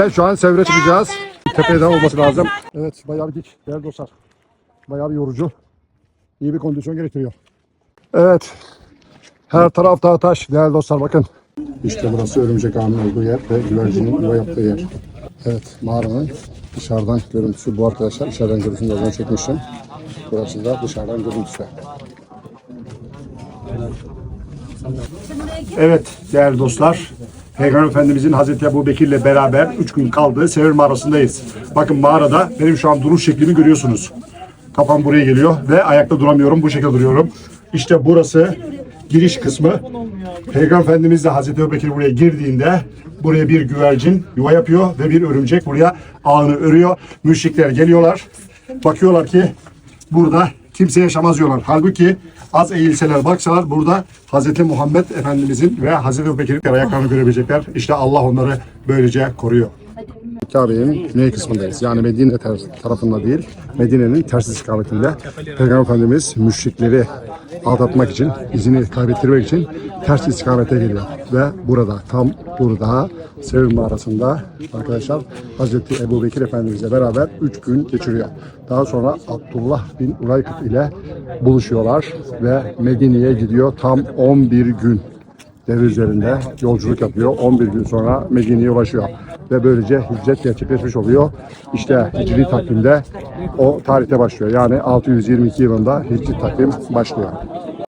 Evet, şu an Sevr'e çıkacağız. Tepeden olması lazım. Evet bayağı bir dik değerli dostlar. Bayağı bir yorucu. İyi bir kondisyon gerektiriyor. Evet. Her taraf dağ taş değerli dostlar bakın. İşte burası örümcek ağının olduğu yer ve güvercinin yuva yaptığı yer. Evet mağaranın dışarıdan görüntüsü bu arkadaşlar. İçeriden görüntüsünü de çekmiştim. Burası da dışarıdan görüntüsü. Evet değerli dostlar. Peygamber Efendimizin Hazreti Ebu Bekir'le beraber 3 gün kaldığı Sevr mağarasındayız. Bakın mağarada benim şu an duruş şeklimi görüyorsunuz. Kafam buraya geliyor ve ayakta duramıyorum. Bu şekilde duruyorum. İşte burası giriş kısmı. Peygamber Efendimiz de Hazreti Ebu Bekir buraya girdiğinde buraya bir güvercin yuva yapıyor ve bir örümcek buraya ağını örüyor. Müşrikler geliyorlar. Bakıyorlar ki burada kimse yaşamaz diyorlar. Halbuki az eğilseler baksalar burada Hazreti Muhammed Efendimizin ve Hazreti Ebu Bekir'in ayaklarını görebilecekler. İşte Allah onları böylece koruyor. Kabe'nin güney kısmındayız. Yani Medine tarafında değil, Medine'nin ters istikametinde. Peygamber Efendimiz müşrikleri aldatmak için, izini kaybettirmek için ters istikamete geliyor. Ve burada, tam burada Sevr mağarasında arkadaşlar Hazreti Ebu Bekir Efendimizle beraber 3 gün geçiriyor. Daha sonra Abdullah bin Uraykıt ile buluşuyorlar ve Medine'ye gidiyor tam 11 gün deve üzerinde yolculuk yapıyor. 11 gün sonra Medine'ye ulaşıyor. Ve böylece hicret gerçekleşmiş oluyor. İşte hicri takvimde o tarihte başlıyor. Yani 622 yılında hicri takvim başlıyor.